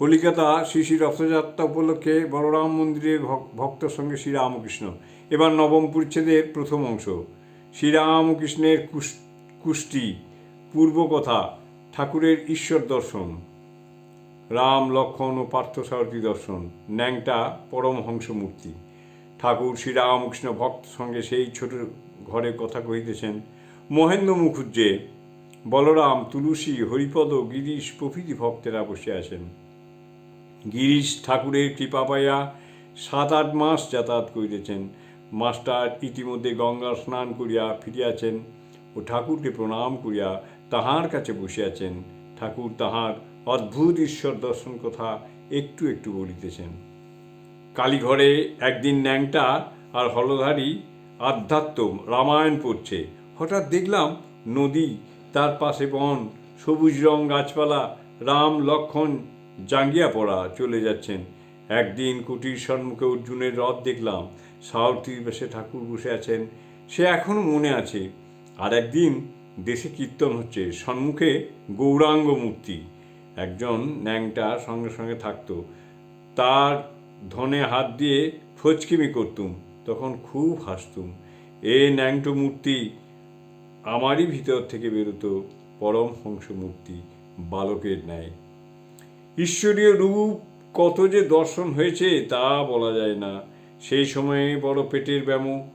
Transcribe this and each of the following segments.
কলিকাতা শ্রী শ্রী রথযাত্রা উপলক্ষে বলরাম মন্দিরে ভক- ভক্তর সঙ্গে শ্রীরামকৃষ্ণ। এবার নবম পরিচ্ছেদের প্রথম অংশ। শ্রীরামকৃষ্ণের কুষ্টি, পূর্বকথা, ঠাকুরের ঈশ্বর দর্শন। রাম লক্ষণ ও পার্থসারথী দর্শন। ন্যাংটা পরমহংস মূর্তি ঠাকুর শ্রীরামকৃষ্ণ ভক্ত সঙ্গে সেই ছোট ঘরে কথা কহিতেছেন, মহেন্দ্র মুখুজ্জে, বলরাম, তুলসী, হরিপদ, গিরিশ প্রভৃতি ভক্তেরা বসে আছেন। গিরিশ ঠাকুরের কৃপা পাইয়া সাত আট মাস যাতায়াত করিতেছেন। মাস্টার ইতিমধ্যে গঙ্গা স্নান করিয়া ফিরিয়াছেন ও ঠাকুরকে প্রণাম করিয়া তাহার কাছে বসিয়াছেন। ঠাকুর তাহার অদ্ভুত ঈশ্বর দর্শন কথা একটু একটু বলিতেছেন। কালীঘরে একদিন ন্যাংটা আর হলধারী আধ্যাত্ম রামায়ণ পড়ছে। হঠাৎ দেখলাম নদী, তার পাশে বন, সবুজ রং গাছপালা, রাম লক্ষণ জাঙ্গিয়া পড়া চলে যাচ্ছেন। একদিন কুটির সম্মুখে অর্জুনের রথ দেখলাম। সারথীর বেশে ঠাকুর বসে আছেন। সে এখনও মনে আছে। আর একদিন দেশে কীর্তন হচ্ছে। সম্মুখে গৌরাঙ্গ মূর্তি। একজন ন্যাংটা সঙ্গে সঙ্গে থাকতো। তার ধনে হাত দিয়ে ফচকিমি করতুম। তখন খুব হাসতুম। এ ন্যাংটো মূর্তি আমারই ভিতর থেকে বেরোতো। পরমহংস মূর্তি। বালকের ন্যায়। ঈশ্বরীয় রূপ কত যে দর্শন হয়েছে তা বলা যায় না। সেই সময়ে বড় পেটের ব্যামো।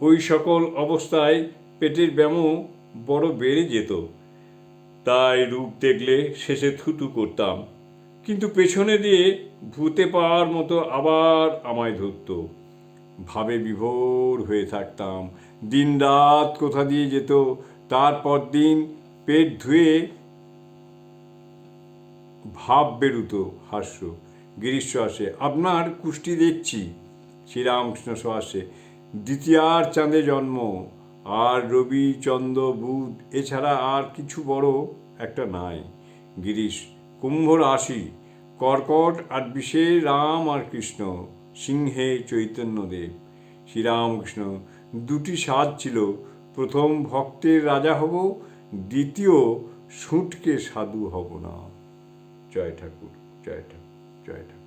ওই সকল অবস্থায় পেটের ব্যামো বড় বেড়ে যেত। তাই রূপ দেখলে শেষে থুতু করতাম। কিন্তু পেছনে দিয়ে ভূতে পাওয়ার মতো আবার আমায় ধরতো। ভাবে বিভোর হয়ে থাকতাম। দিন রাত কোথা দিয়ে যেত। তারপর দিন পেট ধুয়ে ভাব বেরুতো হাস্য। গিরিশ আসে, আপনার কুষ্টি দেখছি। শ্রীরামকৃষ্ণ সহাসে দ্বিতীয়ার চাঁদে জন্ম, আর রবি, চন্দ্র, বুধ, এছাড়া আর কিছু বড় একটা নাই। গিরিশ, কুম্ভ রাশি, কর্কট আর বিষে রাম আর কৃষ্ণ, সিংহে চৈতন্যদেব শ্রীরামকৃষ্ণ, দুটি স্বাদ ছিল, প্রথম ভক্তের রাজা হব, দ্বিতীয় সুটকে সাধু হব না। জয় ঠাকুর জয় ঠাকুর জয় ঠাকুর।